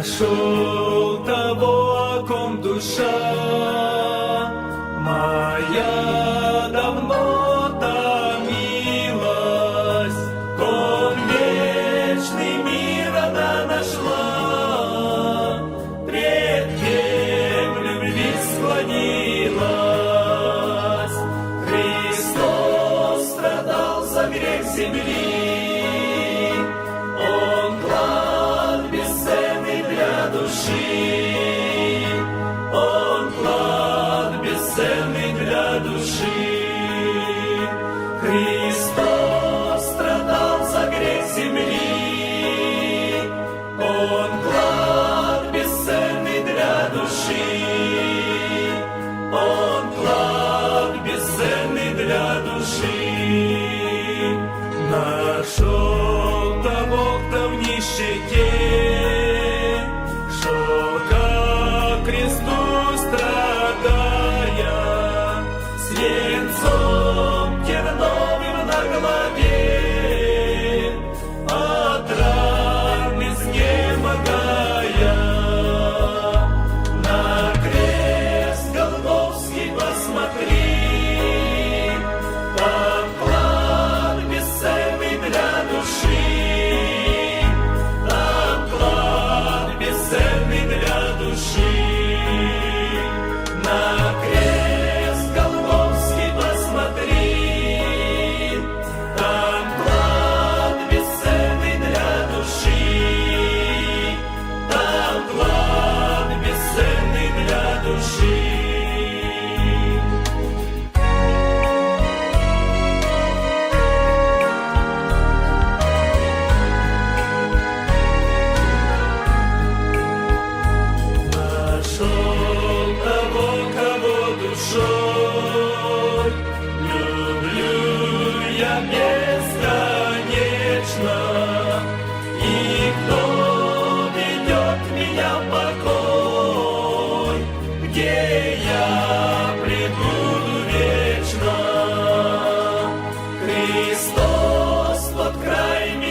Нашел того, о ком душа бесценный для души. Христос страдал за грех земли, Он клад бесценный для души, Он клад бесценный для души. Нашел Люблю я бесконечно, И кто ведет меня в покой, Где я прибуду вечно. Христос под край меня,